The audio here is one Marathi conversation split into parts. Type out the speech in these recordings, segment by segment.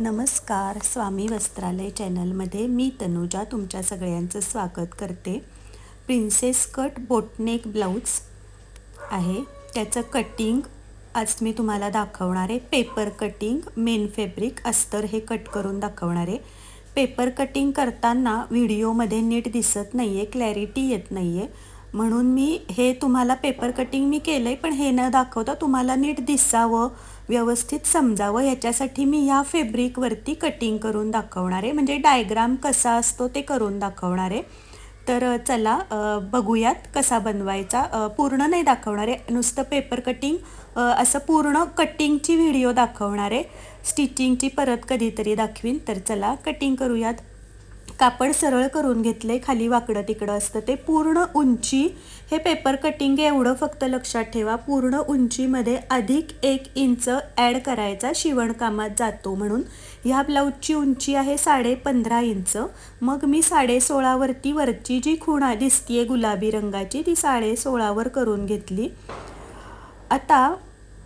नमस्कार स्वामी वस्त्रालय चॅनलमध्ये मी तनुजा तुमच्या सगळ्यांचं स्वागत करते. प्रिन्सेस कट बोटनेक ब्लाऊज आहे. त्याचं कटिंग आज मी तुम्हाला दाखवणार आहे. पेपर कटिंग मेन फॅब्रिक अस्तर हे कट करून दाखवणार आहे. पेपर कटिंग करताना व्हिडिओमध्ये नीट दिसत नाही आहे क्लॅरिटी येत नाही आहे म्हणून मी हे तुम्हाला पेपर कटिंग मी केलं आहे पण हे न दाखवता तुम्हाला नीट दिसावं व्यवस्थित समजावं याच्यासाठी मी ह्या फेब्रिकवरती कटिंग करून दाखवणार आहे. म्हणजे डायग्राम कसा असतो ते करून दाखवणार आहे. तर चला बघूयात कसा बनवायचा. पूर्ण नाही दाखवणार आहे. नुसतं पेपर कटिंग असं पूर्ण कटिंगची व्हिडिओ दाखवणार आहे. स्टिचिंगची परत कधीतरी दाखवीन. तर चला कटिंग करूयात. कापड सरळ करून घेतलंय खाली वाकडं तिकडं असतं. ते पूर्ण उंची हे पेपर कटिंग एवढं फक्त लक्षात ठेवा. पूर्ण उंचीमध्ये अधिक एक इंच ॲड करायचा शिवणकामात जातो म्हणून. ह्या ब्लाऊजची उंची आहे साडे पंधरा इंच. मग मी साडे सोळावरती वरची जी खुणा दिसतीये गुलाबी रंगाची ती साडे सोळावर करून घेतली. आता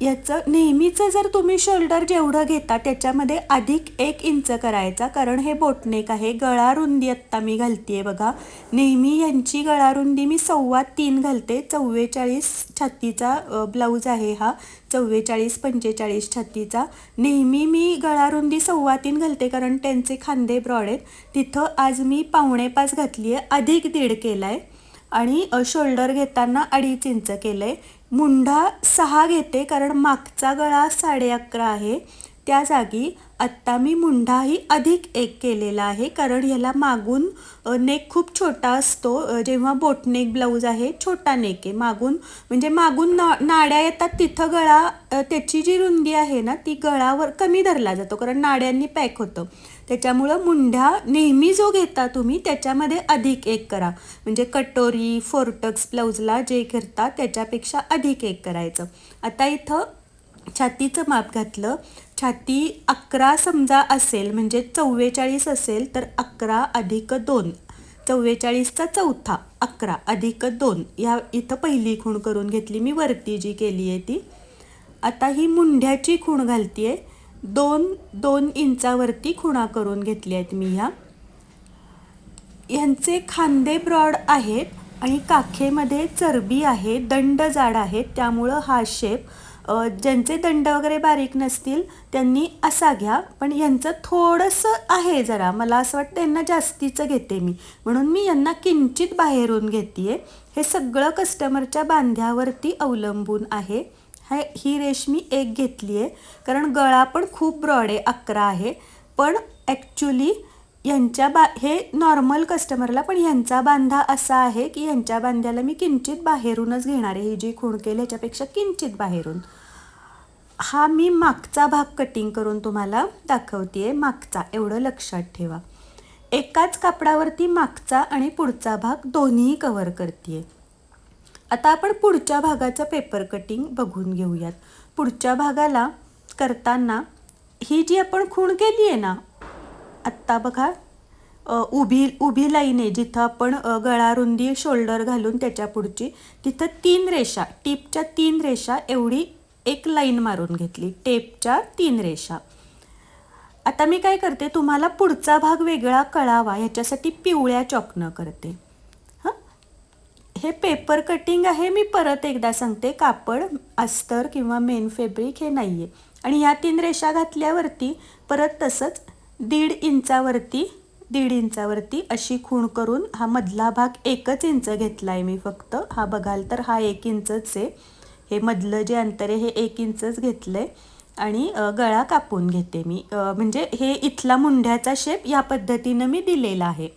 याचं नेहमीचं जर तुम्ही शोल्डर जेवढं घेता त्याच्यामध्ये अधिक एक इंच करायचा. कारण हे बोटनेक आहे. गळा रुंदी आत्ता मी घालतीये बघा. नेहमी यांची गळा रुंदी मी सव्वा तीन घालते. चव्वेचाळीस छातीचा ब्लाऊज आहे हा. चव्वेचाळीस पंचेचाळीस छातीचा. नेहमी मी गळा रुंदी सव्वा तीन घालते कारण त्यांचे खांदे ब्रॉड आहेत. तिथं आज मी पावणेपास घातली आहे अधिक दीड केला आहे आणि शोल्डर घेताना अडीच इंच केलं आहे मुंढा सहा घेते कारण मागचा गळा साडे अकरा आहे. त्या जागी आत्ता मी मुंढाही अधिक एक केलेला आहे कारण ह्याला मागून नेक खूप छोटा असतो. जेव्हा बोटनेक ब्लाऊज आहे छोटा नेक आहे. मागून म्हणजे मागून ना नाड्या येतात तिथं गळा त्याची जी रुंदी आहे ना ती गळावर कमी धरला जातो कारण नाड्यांनी पॅक होतं. त्याच्यामुळं मुंढ्या नेहमी जो घेता तुम्ही त्याच्यामध्ये अधिक एक करा. म्हणजे कटोरी फोर्टक्स ब्लाऊजला जे करता त्याच्यापेक्षा अधिक एक करायचं. आता इथं छातीचं माप घातलं छाती अकरा समजा असेल म्हणजे चव्वेचाळीस असेल तर अकरा अधिक दोन. चव्वेचाळीसचा चौथा अकरा अधिक दोन. या इथं पहिली खूण करून घेतली मी वरती जी केली आहे ती. आता ही मुंढ्याची खूण घालतीये. दोन दोन इंचावरती खुणा करून घेतल्या आहेत मी ह्या. यांचे खांदे ब्रॉड आहेत आणि काखेमध्ये चरबी आहे दंड जाड आहेत त्यामुळं हा शेप ज्यांचे दंड वगैरे बारीक नसतील त्यांनी असा घ्या. पण यांचं थोडंसं आहे जरा. मला असं वाटतं यांना जास्तीचं घेते मी. म्हणून मी यांना किंचित बाहेरून घेते हे सगळं कस्टमरच्या बांध्यावरती अवलंबून आहे. हे ही रेशमी एक घेतली आहे कारण गळा पण खूप ब्रॉड आहे अकरा आहे. पण ॲक्च्युली यांच्या बा हे नॉर्मल कस्टमरला पण ह्यांचा बांधा असा आहे की ह्यांच्या बांध्याला मी किंचित बाहेरूनच घेणार आहे. ही जी खूण केली ह्याच्यापेक्षा किंचित बाहेरून. हा मी मागचा भाग कटिंग करून तुम्हाला दाखवते मागचा एवढं लक्षात ठेवा. एकाच कापडावरती मागचा आणि पुढचा भाग दोन्ही कवर करते आता आपण पुढच्या भागाचं पेपर कटिंग बघून घेऊयात. पुढच्या भागाला करताना ही जी आपण खूण केली आहे ना आत्ता बघा उभी उभी लाईन आहे जिथं आपण गळा रुंदी शोल्डर घालून त्याच्या पुढची तिथं तीन रेषा टीपच्या तीन रेषा एवढी एक लाईन मारून घेतली टेपच्या तीन रेषा. आता मी काय करते तुम्हाला पुढचा भाग वेगळा कळावा ह्याच्यासाठी पिवळ्या चॉकनं करते. हां? हे पेपर कटिंग आहे मी परत एकदा सांगते कापड अस्तर किंवा मेन फेब्रिक हे नाही आहे आणि ह्या तीन रेषा घातल्यावरती परत तसंच दीड इंचावरती दीड इंचावरती अशी खूण करून हा मधला भाग एकच इंच घेतला आहे मी फक्त. हा बघाल तर हा एक इंचच आहे. हे मधलं जे अंतर आहे हे एक इंचच घेतलं आहे आणि गळा कापून घेते मी. म्हणजे हे इथला मुंढ्याचा शेप या पद्धतीनं मी दिलेला आहे.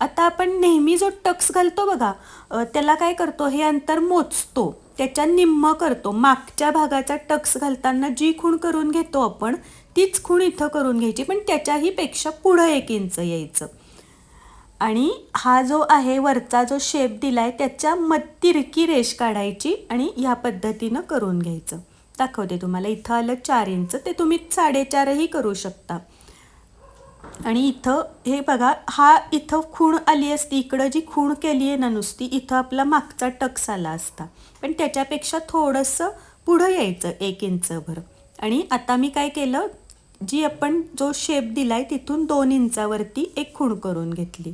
आता आपण नेहमी जो टक्स घालतो बघा त्याला काय करतो? हे अंतर मोजतो. त्याच्या निम्म करतो. मागच्या भागाचा टक्स घालताना जी खूण करून घेतो आपण तीच खूण इथं करून घ्यायची. पण त्याच्याही पेक्षा पुढं एक इंच यायचं. आणि हा जो आहे वरचा जो शेप दिलाय त्याच्या मत्तिरकी तिरकी रेष काढायची आणि ह्या पद्धतीनं करून घ्यायचं. दाखवते तुम्हाला इथं आलं चार इंच ते तुम्ही साडेचारही करू शकता. आणि इथं हे बघा हा इथं खूण आली असती इकडं जी खूण केली आहे ना नुसती इथं आपला मागचा टक्स आला असता. पण त्याच्यापेक्षा थोडंसं पुढं यायचं एक इंचभर. आणि आता मी काय केलं जी आपण जो शेप दिला आहे तिथून दोन इंचावरती एक खूण करून घेतली.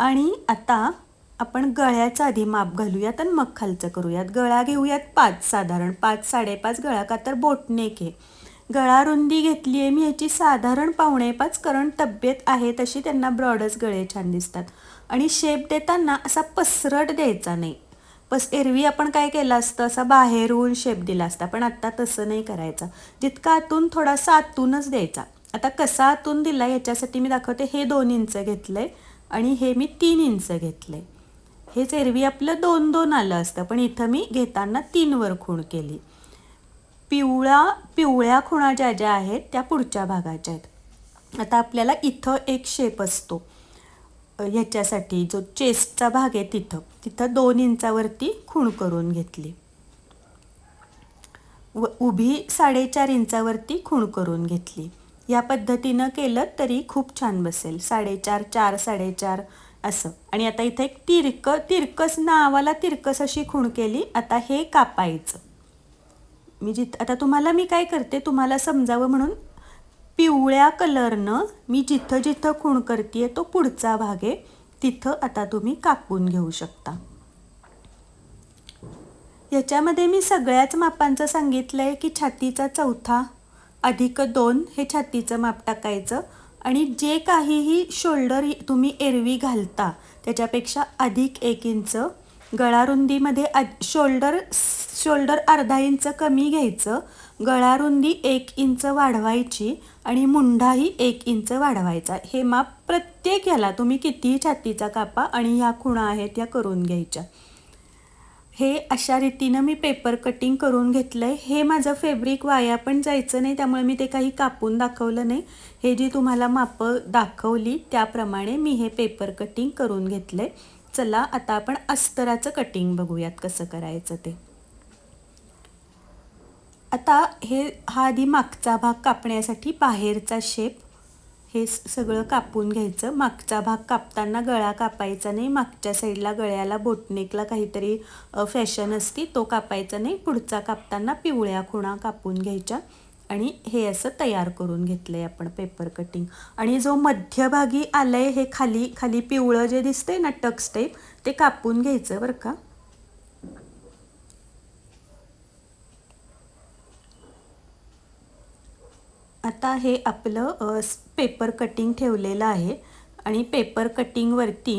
आणि आता आपण गळ्याचं आधी माप घालूयात आणि मग खालचं करूयात. गळा घेऊयात पाच साधारण पाच साडेपाच गळा का तर बोटनेक आहे गळा रुंदी घेतली आहे मी ह्याची साधारण पावणे पाच कारण तब्येत आहे तशी त्यांना ब्रॉडच गळे छान दिसतात. आणि शेप देताना असा पसरट द्यायचा नाही. बस एरवी आपण काय केलं असतं? असा बाहेरून शेप दिला असता. पण आत्ता तसं नाही करायचं. जितका आतून थोडासा आतूनच द्यायचा. आता कसा आतून दिला याच्यासाठी मी दाखवते. हे दोन इंच घेतलं आहे आणि हे मी तीन इंच घेतलं. आहे हेच एरवी आपलं दोन दोन आलं असतं पण इथं मी घेताना तीनवर खूण केली. पिवळा पिवळ्या खुणा ज्या ज्या आहेत त्या पुढच्या भागाच्या आहेत. आता आपल्याला इथं एक शेप असतो. ह्याच्यासाठी जो चेस्टचा भाग आहे तिथं. तिथं दोन इंचावरती खूण करून घेतली. व उभी साडेचार इंचावरती खूण करून घेतली. या पद्धतीनं केलं तरी खूप छान बसेल. साडेचार चार साडेचार असं. आणि आता इथे एक तिरक तिरकस नावाला तिरकस अशी खूण केली. आता हे कापायचं. मी जिथं आता तुम्हाला मी काय करते तुम्हाला समजावं म्हणून पिवळ्या कलरनं मी जिथं जिथं खूण करते तो पुढचा भाग आहे तिथं आता तुम्ही कापून घेऊ शकता. याच्यामध्ये मी सगळ्याच मापांचं सांगितलं आहे की छातीचा चौथा अधिक दोन हे छातीचं माप टाकायचं आणि जे काहीही शोल्डर तुम्ही एरवी घालता त्याच्यापेक्षा अधिक एक इंच गळारुंदीमध्ये शोल्डर शोल्डर अर्धा इंच कमी घ्यायचं गळारुंदी एक इंच वाढवायची आणि मुंडाही एक इंच वाढवायचा. हे माप प्रत्येक ह्याला तुम्ही कितीही छातीचा कापा आणि ह्या खुणा आहेत या करून घ्यायच्या. हे अशा रीतीनं मी पेपर कटिंग करून घेतलं आहे हे माझं फेब्रिक वाया पण जायचं नाही त्यामुळे मी ते काही कापून दाखवलं नाही. हे जी तुम्हाला मापं दाखवली त्याप्रमाणे मी हे पेपर कटिंग करून घेतलं आहे चला आता आपण अस्तराचं कटिंग बघूयात कसं करायचं ते. आता हे हा आधी मागचा भाग कापण्यासाठी बाहेरचा शेप हे सगळं कापून घ्यायचं. मागचा भाग कापताना गळा कापायचा नाही. मागच्या साईडला गळ्याला बोटनेकला काहीतरी फॅशन असती तो कापायचा नाही. पुढचा कापताना पिवळ्या खुणा कापून घ्यायच्या आणि हे असं तयार करून घेतलं आहे आपण पेपर कटिंग आणि जो मध्यभागी आलं आहे हे खाली खाली पिवळं जे दिसतंय ना टक्स टाईप ते कापून घ्यायचं बरं का? आता हे आपलं पेपर कटिंग ठेवलेलं आहे. आणि पेपर कटिंगवरती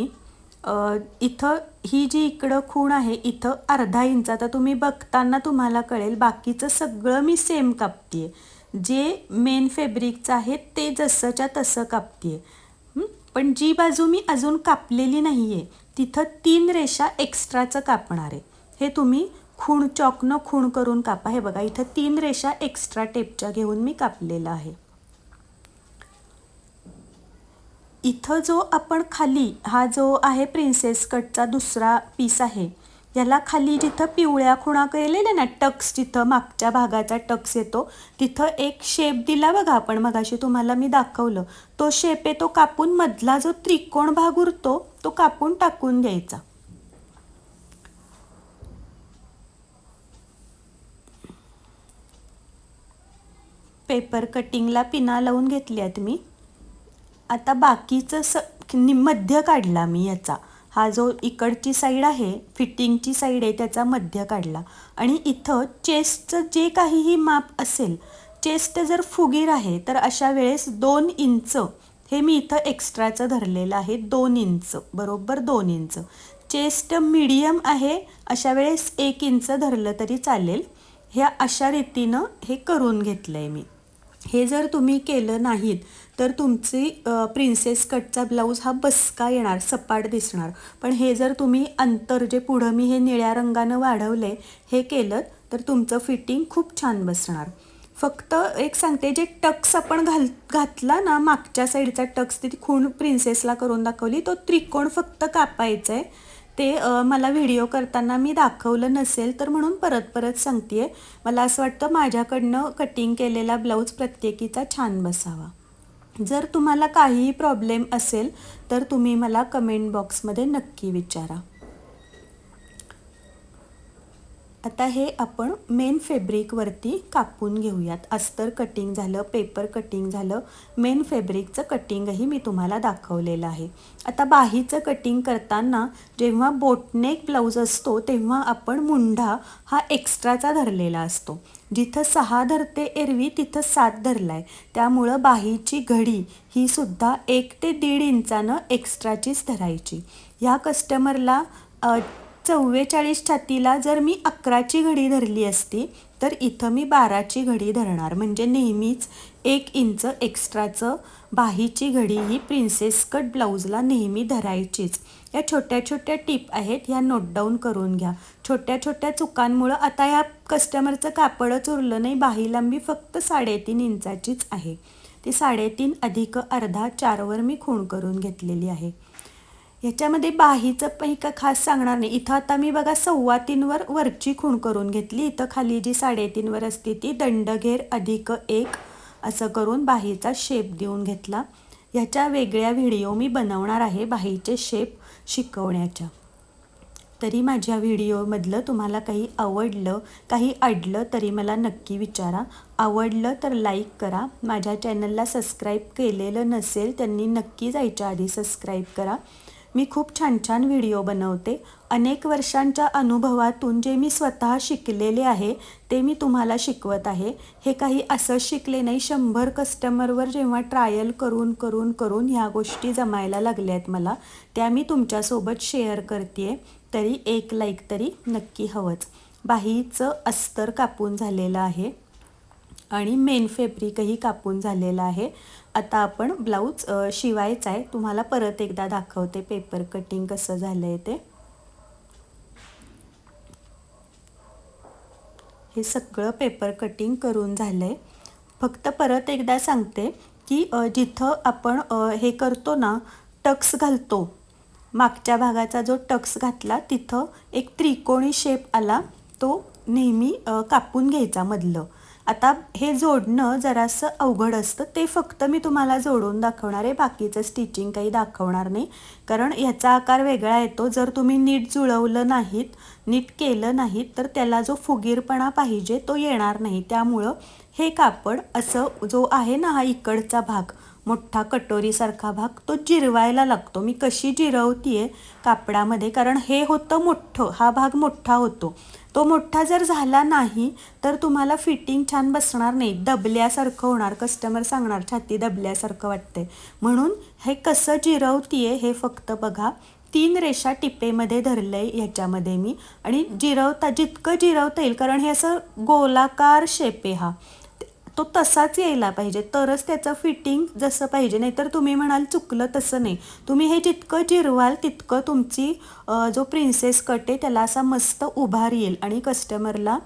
इथं ही जी इकडं खूण आहे इथं अर्धा इंच. आता तुम्ही बघताना तुम्हाला कळेल बाकीचं सगळं मी सेम कापते जे मेन फेब्रिकचं आहे ते जसंच्या तसं कापते पण जी बाजू मी अजून कापलेली नाही आहे तिथं तीन रेषा एक्स्ट्राचं कापणार आहे. हे तुम्ही खूण चॉकनं खूण करून कापा. हे बघा इथं तीन रेषा एक्स्ट्रा टेपच्या घेऊन मी कापलेला आहे. इथं जो आपण खाली हा जो आहे प्रिन्सेस कटचा दुसरा पीस आहे याला खाली जिथं पिवळ्या खुणा केलेल्या ना टक्स जिथं मागच्या भागाचा टक्स येतो तिथं एक शेप दिला बघा आपण. मगाशी तुम्हाला मी दाखवलं. तो शेप आहे तो कापून मधला जो त्रिकोण भाग उरतो तो कापून टाकून द्यायचा पेपर कटिंगला पिना लावून घेतल्यात मी. आता बाकीचं स मध्य काढला मी याचा. हा जो इकडची साईड आहे फिटिंगची साईड आहे त्याचा मध्य काढला. आणि इथं चेस्टचं जे काहीही माप असेल चेस्ट जर फुगीर आहे तर अशा वेळेस दोन इंच हे मी इथं एक्स्ट्राचं धरलेलं आहे दोन इंच. बरोबर दोन इंच. चेस्ट मीडियम आहे अशा वेळेस एक इंच धरलं तरी चालेल. ह्या अशा रीतीनं हे करून घेतलं आहे मी. हे जर तुम्ही केलं नाहीत तर तुमची प्रिन्सेस कटचा ब्लाऊज हा बसका येणार सपाट दिसणार. पण हे जर तुम्ही अंतर जे पुढं मी हे निळ्या रंगानं वाढवले हे केलं तर तुमचं फिटिंग खूप छान बसणार. फक्त एक सांगते जे टक्स आपण घाल घातला ना मागच्या साईडचा टक्स ती खूण प्रिन्सेसला करून दाखवली तो त्रिकोण फक्त कापायचा आहे ते मला व्हिडिओ करताना मी दाखवलं नसेल तर म्हणून परत परत सांगते आहे मला असं वाटतं माझ्याकडनं कटिंग केलेला ब्लाऊज प्रत्येकीचा छान बसावा. जर तुम्हाला काहीही प्रॉब्लेम असेल तर तुम्ही मला कमेंट बॉक्समध्ये नक्की विचारा. आता हे आपण मेन फेब्रिकवरती कापून घेऊयात. अस्तर कटिंग झालं पेपर कटिंग झालं. मेन फॅब्रिकचं कटिंगही मी तुम्हाला दाखवलेलं आहे. आता बाहीचं कटिंग करताना जेव्हा बोटनेक ब्लाऊज असतो तेव्हा आपण मुंढा हा एक्स्ट्राचा धरलेला असतो. जिथं सहा धरते एरवी तिथं सात धरला आहे त्यामुळं बाहीची घडी ही सुद्धा एक ते दीड इंचानं एक्स्ट्राचीच धरायची. ह्या कस्टमरला चव्वेचाळीस छातीला जर मी अकराची घडी धरली असती तर इथं मी बाराची घडी धरणार. म्हणजे नेहमीच एक इंच एक्स्ट्राचं बाहीची घडी ही प्रिन्सेस कट ब्लाऊजला नेहमी धरायचीच. या छोट्या छोट्या टीप आहेत ह्या नोट डाऊन करून घ्या. छोट्या छोट्या चुकांमुळं आता ह्या कस्टमरचं कापडच उरलं नाही बाही लांबी फक्त साडेतीन इंचाचीच आहे. ती साडेतीन अधिक अर्धा चारवर मी खूण करून घेतलेली आहे. ह्याच्यामध्ये बाहीचं पण का खास सांगणार नाही. इथं आता मी बघा सव्वा तीनवर वरची खूण करून घेतली. इथं खाली जी साडेतीनवर असते ती दंडघेर अधिक एक असं करून बाहीचा शेप देऊन घेतला. ह्याच्या वेगळ्या व्हिडिओ मी बनवणार आहे बाहीचे शेप शिकवण्याच्या. तरी माझ्या व्हिडिओमधलं तुम्हाला काही आवडलं काही अडलं तरी मला नक्की विचारा. आवडलं तर लाईक करा. माझ्या चॅनलला सबस्क्राईब केलेलं नसेल त्यांनी नक्की जायच्या आधी सबस्क्राईब करा. मी खूप छान छान व्हिडिओ बनवते. अनेक वर्षांच्या अनुभवातून जे मी स्वतः शिकलेले आहे ते मी तुम्हाला शिकवत आहे. हे काही असं शिकले नाही शंभर कस्टमरवर जेव्हा ट्रायल करून करून करून ह्या गोष्टी जमायला लागल्या आहेत मला त्या मी तुमच्यासोबत शेअर करते तरी एक लाईक तरी नक्की हवंच. बाहीचं अस्तर कापून झालेलं आहे आणि मेन फेब्रिकही कापून झालेलं आहे. आता आपण ब्लाऊज शिवायचा आहे. तुम्हाला परत एकदा दाखवते पेपर कटिंग कसं झालं आहे ते. हे सगळं पेपर कटिंग करून झालं आहे फक्त परत एकदा सांगते की जिथं आपण हे करतो ना टक्स घालतो मागच्या भागाचा जो टक्स घातला तिथं एक त्रिकोणी शेप आला तो नेहमी कापून घ्यायचा मधलं. आता हे जोडणं जरासं अवघड असतं. ते फक्त मी तुम्हाला जोडून दाखवणार आहे. बाकीचं स्टिचिंग काही दाखवणार नाही. कारण ह्याचा आकार वेगळा येतो. जर तुम्ही नीट जुळवलं नाहीत नीट केलं नाहीत तर त्याला जो फुगीरपणा पाहिजे तो येणार नाही. त्यामुळं हे कापड असं जो आहे ना हा इकडचा भाग मोठा कटोरीसारखा भाग तो जिरवायला लागतो. मी कशी जिरवतीये कापडामध्ये? कारण हे होतं मोठं हा भाग मोठा होतो. तो मोठा जर झाला नाही तर तुम्हाला फिटिंग छान बसणार नाही. दबल्यासारखं होणार. कस्टमर सांगणार छाती दबल्यासारखं वाटते म्हणून हे कसं जिरवतीये हे फक्त बघा. तीन रेषा टिपेमध्ये धरलं आहे ह्याच्यामध्ये मी. आणि जिरवता जितकं जिरवता येईल कारण हे असं गोलाकार शेप आहे हा. तो तसाच यायला पाहिजे. तरच त्याचं फिटिंग जसं पाहिजे. नाहीतर तुम्ही म्हणाल चुकलं तसं नाही. तुम्ही हे जितकं जिरवाल तितकं तुमची जो प्रिन्सेस कट आहे त्याला असा मस्त उभार येईल आणि कस्टमरला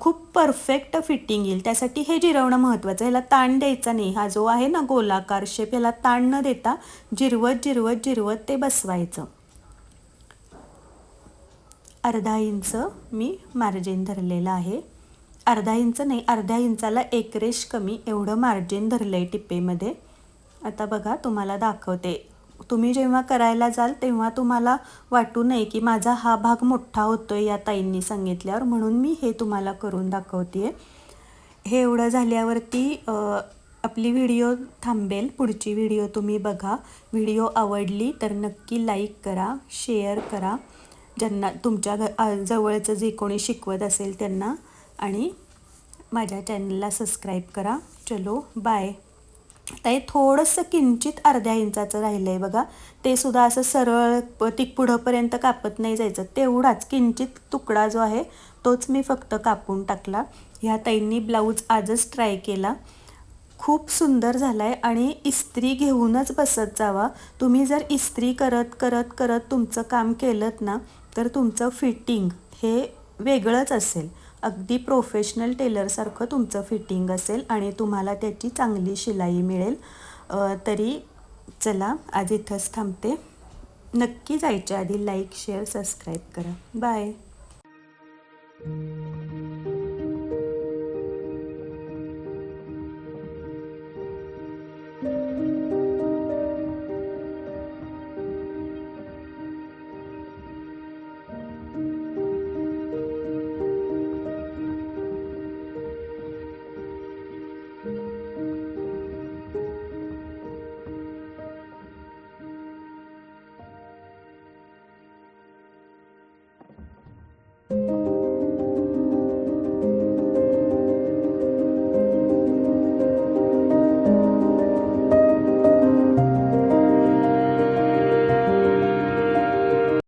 खूप परफेक्ट फिटिंग येईल. त्यासाठी हे जिरवणं महत्त्वाचं ह्याला ताण द्यायचा नाही. हा जो आहे ना गोलाकार शेप ह्याला ताण न देता जिरवत जिरवत जिरवत ते बसवायचं. अर्धा इंच मी मार्जिन धरलेलं आहे. अर्धा इंच नाही अर्ध्या इंचाला एक रेश कमी एवढं मार्जिन धरलं आहे टिप्पेमध्ये आता बघा तुम्हाला दाखवते. तुम्ही जेव्हा करायला जाल तेव्हा तुम्हाला वाटू नये की माझा हा भाग मोठा होतो आहे या ताईंनी सांगितल्यावर म्हणून मी हे तुम्हाला करून दाखवते हे एवढं झाल्यावरती आपली व्हिडिओ थांबेल पुढची व्हिडिओ तुम्ही बघा. व्हिडिओ आवडली तर नक्की लाईक करा शेअर करा. ज्यांना तुमच्या घ जवळचं जे कोणी शिकवत असेल त्यांना आणि माझ्या चॅनलला सबस्क्राईब करा. चलो बाय आता हे थोडंसं किंचित अर्ध्या इंचाचं राहिलं आहे बघा. ते सुद्धा असं सरळ तिक पुढंपर्यंत कापत नाही जायचं. तेवढाच किंचित तुकडा जो आहे तोच मी फक्त कापून टाकला. ह्या ताईंनी ब्लाऊज आजच ट्राय केला. खूप सुंदर झाला आहे आणि इस्त्री घेऊनच बसत जावा. तुम्ही जर इस्त्री करत करत करत तुमचं काम केलं ना तर तुमचं फिटिंग हे वेगळंच असेल. अगदी प्रोफेशनल टेलरसारखं तुमचं फिटिंग असेल आणि तुम्हाला त्याची चांगली शिलाई मिळेल. तरी चला आज इथंच थांबते. नक्की जायच्या आधी लाईक शेअर सबस्क्राईब करा. बाय